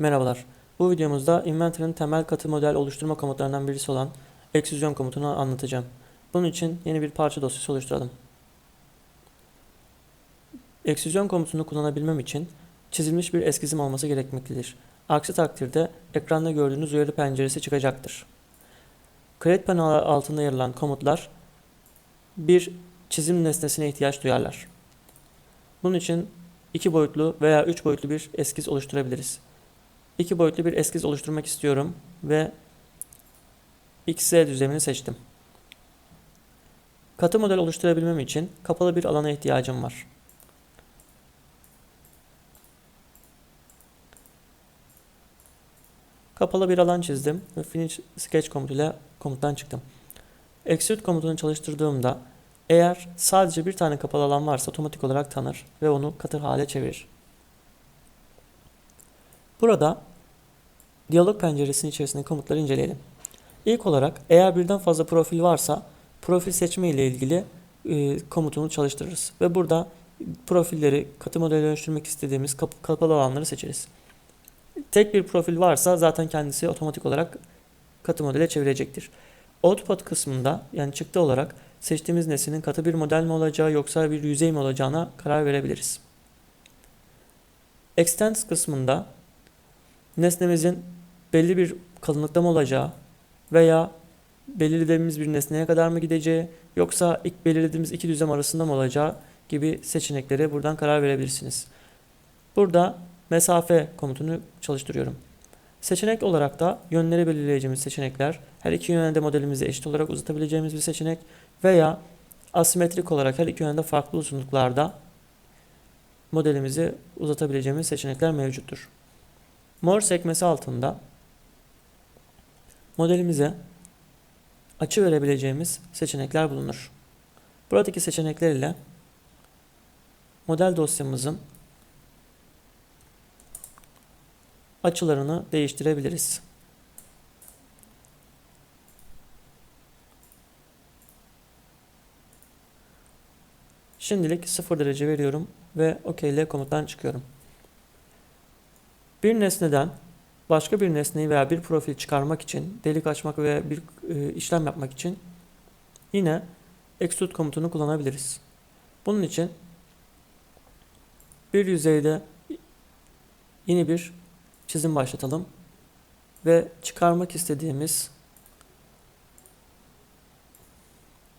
Merhabalar. Bu videomuzda Inventor'ın temel katı model oluşturma komutlarından birisi olan eksüzyon komutunu anlatacağım. Bunun için yeni bir parça dosyası oluşturalım. Eksüzyon komutunu kullanabilmem için çizilmiş bir eskizim olması gerekmektedir. Aksi takdirde ekranda gördüğünüz uyarı penceresi çıkacaktır. Create panel altında yer alan komutlar bir çizim nesnesine ihtiyaç duyarlar. Bunun için iki boyutlu veya üç boyutlu bir eskiz oluşturabiliriz. İki boyutlu bir eskiz oluşturmak istiyorum ve XZ düzlemini seçtim. Katı model oluşturabilmem için kapalı bir alana ihtiyacım var. Kapalı bir alan çizdim ve Finish Sketch komutuyla komuttan çıktım. Extrude komutunu çalıştırdığımda eğer sadece bir tane kapalı alan varsa otomatik olarak tanır ve onu katı hale çevirir. Burada diyalog penceresinin içerisindeki komutları inceleyelim. İlk olarak eğer birden fazla profil varsa profil seçme ile ilgili e, komutunu çalıştırırız. Ve burada profilleri katı modele dönüştürmek istediğimiz kap- kapalı alanları seçeriz. Tek bir profil varsa zaten kendisi otomatik olarak katı modele çevirecektir. Output kısmında yani çıktı olarak seçtiğimiz nesnenin katı bir model mi olacağı yoksa bir yüzey mi olacağına karar verebiliriz. Extends kısmında nesnemizin belli bir kalınlıkta mı olacağı veya belirlediğimiz bir nesneye kadar mı gideceği yoksa ilk belirlediğimiz iki düzlem arasında mı olacağı gibi seçeneklere buradan karar verebilirsiniz. Burada mesafe komutunu çalıştırıyorum. Seçenek olarak da yönleri belirleyeceğimiz seçenekler her iki yönde de modelimizi eşit olarak uzatabileceğimiz bir seçenek veya asimetrik olarak her iki yönde farklı uzunluklarda modelimizi uzatabileceğimiz seçenekler mevcuttur. Mor sekmesi altında modelimize açı verebileceğimiz seçenekler bulunur. Buradaki seçenekler ile model dosyamızın açılarını değiştirebiliriz. Şimdilik 0 derece veriyorum ve OK ile komuttan çıkıyorum. Bir nesneden başka bir nesneyi veya bir profil çıkarmak için, delik açmak veya bir e, işlem yapmak için yine extrude komutunu kullanabiliriz. Bunun için bir yüzeyde yeni bir çizim başlatalım ve çıkarmak istediğimiz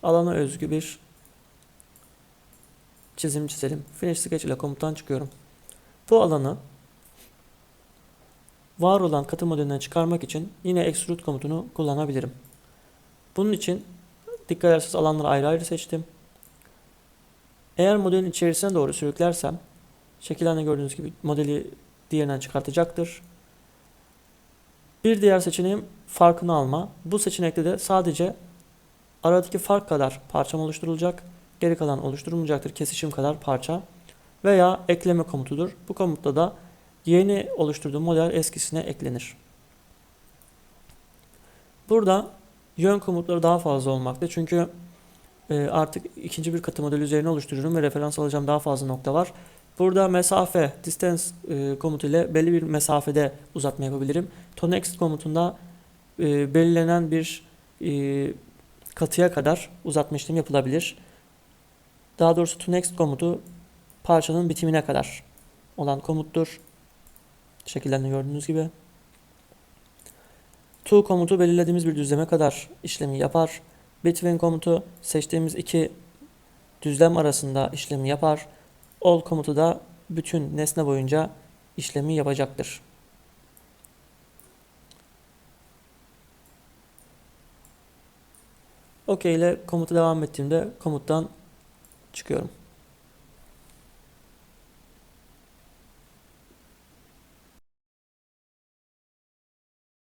alana özgü bir çizim çizelim. Finish Sketch ile komuttan çıkıyorum. Bu alanı var olan katı modelinden çıkarmak için yine extrude komutunu kullanabilirim. Bunun için dikkat ederseniz alanları ayrı ayrı seçtim. Eğer modelin içerisine doğru sürüklersem şekillerinde gördüğünüz gibi modeli diğerinden çıkartacaktır. Bir diğer seçeneğim farkını alma. Bu seçenekte de sadece aradaki fark kadar parçam oluşturulacak. Geri kalan oluşturulmayacaktır. Kesişim kadar parça. Veya ekleme komutudur. Bu komutta da yeni oluşturduğum model eskisine eklenir. Burada yön komutları daha fazla olmakta. Çünkü e, artık ikinci bir katı model üzerine oluşturuyorum ve referans alacağım daha fazla nokta var. Burada mesafe, distance e, komutu ile belli bir mesafede uzatma yapabilirim. To next komutunda e, belirlenen bir katıya kadar uzatma işlemi yapılabilir. Daha doğrusu to next komutu parçanın bitimine kadar olan komuttur. Şekillerinde gördüğünüz gibi. To komutu belirlediğimiz bir düzleme kadar işlemi yapar. Between komutu seçtiğimiz iki düzlem arasında işlemi yapar. All komutu da bütün nesne boyunca işlemi yapacaktır. OK ile komutu devam ettiğimde komuttan çıkıyorum.